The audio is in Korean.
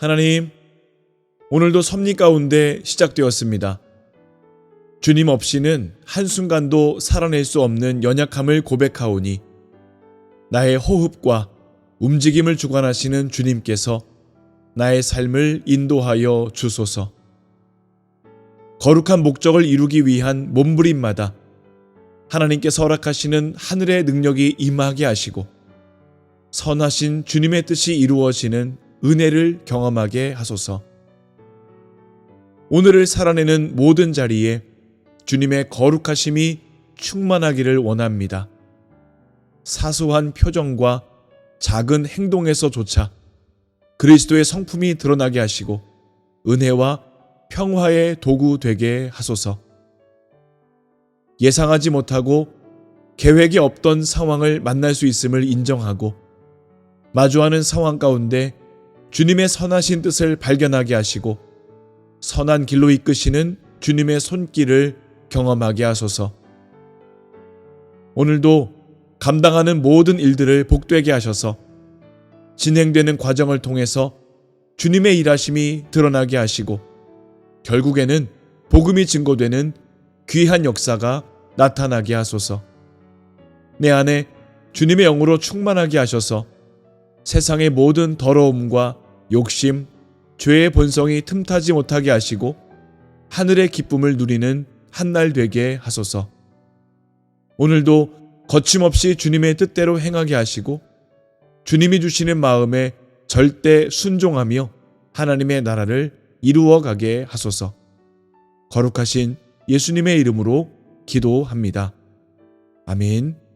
하나님, 오늘도 섭리 가운데 시작되었습니다. 주님 없이는 한순간도 살아낼 수 없는 연약함을 고백하오니 나의 호흡과 움직임을 주관하시는 주님께서 나의 삶을 인도하여 주소서. 거룩한 목적을 이루기 위한 몸부림마다 하나님께서 허락하시는 하늘의 능력이 임하게 하시고 선하신 주님의 뜻이 이루어지는 은혜를 경험하게 하소서. 오늘을 살아내는 모든 자리에 주님의 거룩하심이 충만하기를 원합니다. 사소한 표정과 작은 행동에서조차 그리스도의 성품이 드러나게 하시고 은혜와 평화의 도구 되게 하소서. 예상하지 못하고 계획이 없던 상황을 만날 수 있음을 인정하고 마주하는 상황 가운데 주님의 선하신 뜻을 발견하게 하시고 선한 길로 이끄시는 주님의 손길을 경험하게 하소서. 오늘도 감당하는 모든 일들을 복되게 하셔서 진행되는 과정을 통해서 주님의 일하심이 드러나게 하시고 결국에는 복음이 증거되는 귀한 역사가 나타나게 하소서. 내 안에 주님의 영으로 충만하게 하셔서 세상의 모든 더러움과 욕심, 죄의 본성이 틈타지 못하게 하시고 하늘의 기쁨을 누리는 한 날 되게 하소서. 오늘도 거침없이 주님의 뜻대로 행하게 하시고 주님이 주시는 마음에 절대 순종하며 하나님의 나라를 이루어 가게 하소서. 거룩하신 예수님의 이름으로 기도합니다. 아멘.